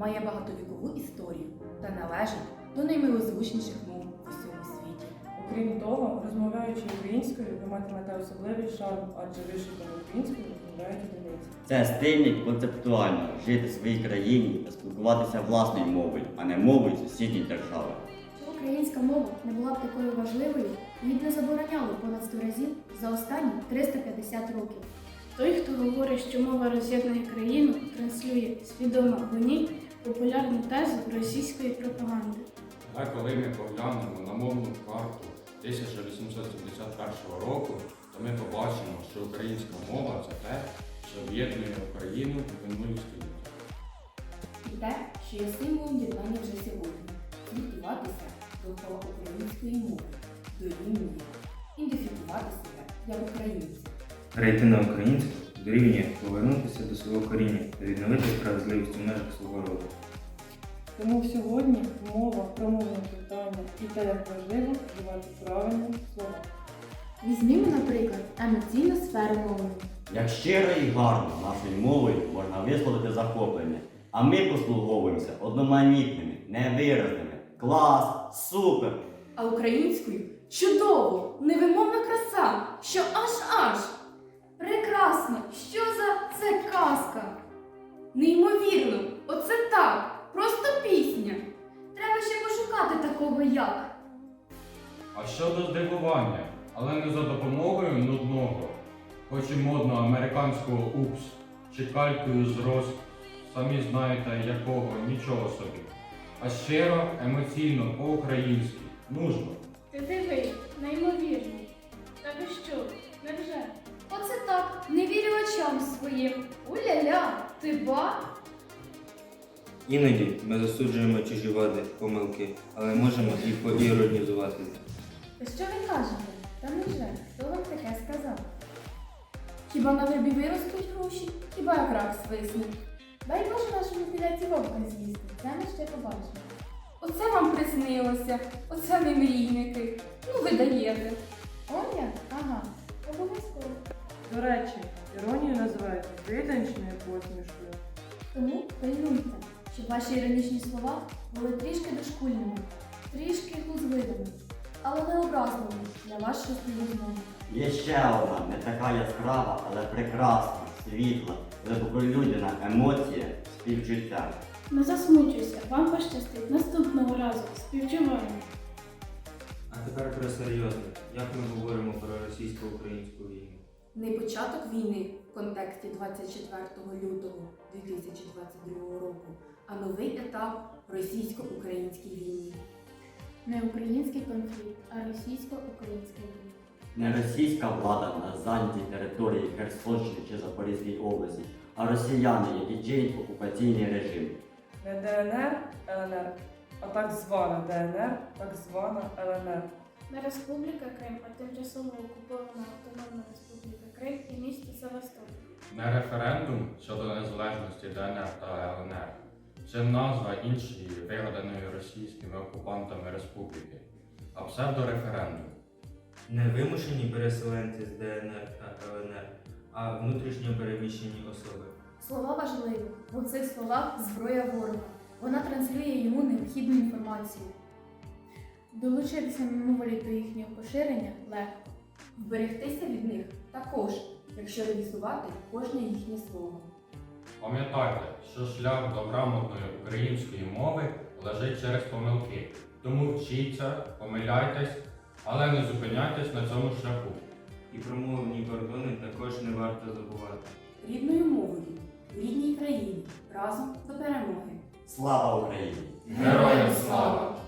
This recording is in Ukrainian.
має багатовікову історію та належить до наймилозвучніших мов в усьому світі. Окрім того, розмовляючи українською, ви матимете особливий шарм, адже вишукано українською розмовляють одиниці. Це стильно і концептуально жити в своїй країні та спілкуватися власною мовою, а не мовою сусідньої держави. Українська мова не була б такою важливою, її не забороняли понад 100 разів за останні 350 років. Той, хто говорить, що мова роз'єднує країну, транслює свідомо або ні популярну тезу російської пропаганди. Але коли ми поглянемо на мовну карту 1871 року, то ми побачимо, що українська мова це те, що об'єднує Україну в минулі століття. І те, що є символом єднання вже сьогодні, спілкуватися довкола української мови, дорівнює, ідентифікувати себе як українці. Перейти на українську дорівнює повернутися до свого коріння та відновити справедливість у межах свого роду. Тому сьогодні мова, промовне питання і те, як важливо вживати правильні слова. Візьмімо, наприклад, емоційну сферу мовлення. Як щиро і гарно нашою мовою можна висловити захоплення, а ми послуговуємося одноманітними, невиразними. Клас, супер! А українською чудово, невимовна краса, що аж аж. Прекрасно, що за це казка? Неймовірно, оце так, просто пісня. Треба ще пошукати такого як. А щодо здивування, але не за допомогою нудного, хоч і модного американського упс чи калькою з роз, самі знаєте якого, нічого собі. А щиро, емоційно, по-українськи, нужно. Ти диви, вірю своїм. Уля-ля, ти ба? Іноді ми засуджуємо чужі вади, помилки, але можемо і поіронізувати. Та що ви кажете? Та невже? Хто вам таке сказав? Хіба на вербі виростуть гроші, хіба як рак свисне. Дай Боже нашому підляці вовка з'їсти, це ми ще побачимо. Оце вам приснилося, оце ви мрійники. Ну ви даєте. Он як? Ага, обов'язково. До речі, іронію називають виданчною посмішкою. Тому пильнуйте, щоб ваші іронічні слова були трішки дошкульними, трішки глузливими, але не образливими для вашого співрозмови. Є ще одна не така яскрава, але прекрасна, світла, глибоколюдяна емоція співчуття. Не засмучуйся, вам пощастить наступного разу. Співчуваємо. А тепер про серйозне. Як ми говоримо про російсько-українську війну? Не початок війни в контексті 24 лютого 2022 року, а новий етап російсько-українській війні. Не український конфлікт, а російсько-українська війна. Не російська влада на зайнятій території Херсонщини чи Запорізькій області, а росіяни, які чинять окупаційний режим. Не ДНР, ЛНР, а так звана ДНР, так звана ЛНР. Не Республіка Крим, а тимчасово окупована Автономна Республіка Крим і місто Севастополь. Не референдум щодо незалежності ДНР та ЛНР. Це назва іншої вигаданої російськими окупантами республіки, а псевдореферендум. Не вимушені переселенці з ДНР та ЛНР, а внутрішньо переміщені особи. Слова важливі, бо в цих словах зброя ворога. Вона транслює йому необхідну інформацію. Долучитися мимоволі до їхнього поширення легко. Вберегтися від них також, якщо реалізувати кожне їхнє слово. Пам'ятайте, що шлях до грамотної української мови лежить через помилки. Тому вчіться, помиляйтесь, але не зупиняйтесь на цьому шляху. І промовні кордони також не варто забувати. Рідною мовою, в рідній країні, разом до перемоги. Слава Україні! Героям слава!